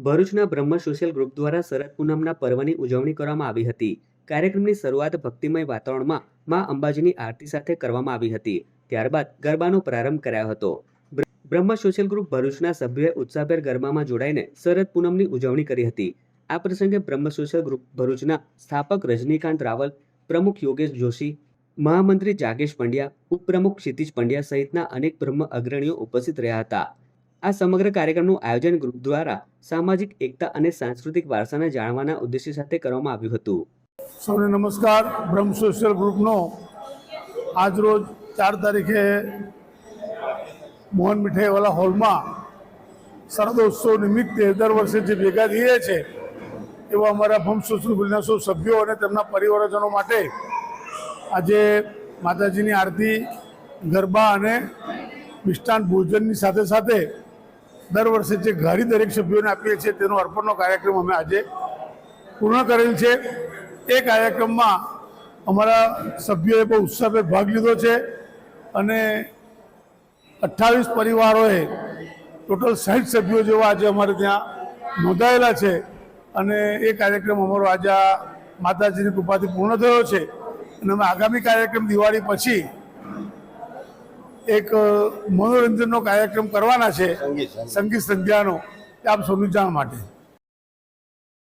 ભરૂચના બ્રહ્મ social group દ્વારા શરદ પૂનમના પર્વની ઉજવણી કરવામાં આવી હતી. કાર્યક્રમની શરૂઆત ભક્તિમય વાતાવરણમાં મા અંબાજીની આરતી સાથે કરવામાં આવી હતી. ત્યારબાદ ગરબાનો પ્રારંભ કરાયો હતો. બ્રહ્મ સોશિયલ ગ્રુપ ભરૂચના સભ્યોએ ઉત્સાહભેર ગરબામાં જોડાઈને શરદ પૂનમની ઉજવણી કરી હતી. આ પ્રસંગે બ્રહ્મ સોશિયલ ગ્રુપ ભરૂચના સ્થાપક રજનીકાંત રાવલ, પ્રમુખ યોગેશ જોશી, મહામંત્રી જાગેશ પંડ્યા, ઉપપ્રમુખ ક્ષિતિજ પંડ્યા સહિતના અનેક બ્રહ્મ અગ્રણીઓ ઉપસ્થિત રહ્યા હતા. આ સમગ્ર કાર્યક્રમનું આયોજન ગ્રુપ દ્વારા સામાજિક એકતા અને સાંસ્કૃતિક વારસાને જાણવાના ઉદ્દેશ્ય સાથે કરવામાં આવ્યું હતું. સૌને નમસ્કાર. બ્રહ્મ સોશિયલ ગ્રુપનો આજરોજ ચાર તારીખે મોહન મીઠાઈવાલા હોલમાં શરદોત્સવ નિમિત્તે દર વર્ષે જે ભેગા થઈએ છે, એવા અમારા બ્રહ્મ સોશિયલ ગ્રુપના સૌ સભ્યો અને તેમના પરિવારજનો માટે આજે માતાજીની આરતી, ગરબા અને મિષ્ટાન ભોજનની સાથે સાથે દર વર્ષે જે ઘારી દરેક સભ્યોને આપીએ છીએ, તેનો અર્પણનો કાર્યક્રમ અમે આજે પૂર્ણ કરેલ છે. એ કાર્યક્રમમાં અમારા સભ્યોએ બહુ ઉત્સાહભેર ભાગ લીધો છે અને અઠ્ઠાવીસ પરિવારોએ ટોટલ સાઠ સભ્યો જેવા આજે અમારે ત્યાં નોંધાયેલા છે અને એ કાર્યક્રમ અમારો આજે માતાજીની કૃપાથી પૂર્ણ થયો છે. અને અમે આગામી કાર્યક્રમ દિવાળી પછી એક મનોરંજનનો કાર્યક્રમ કરવાના છે સંગીત સંધ્યાનો આપ સૌની જાણ માટે.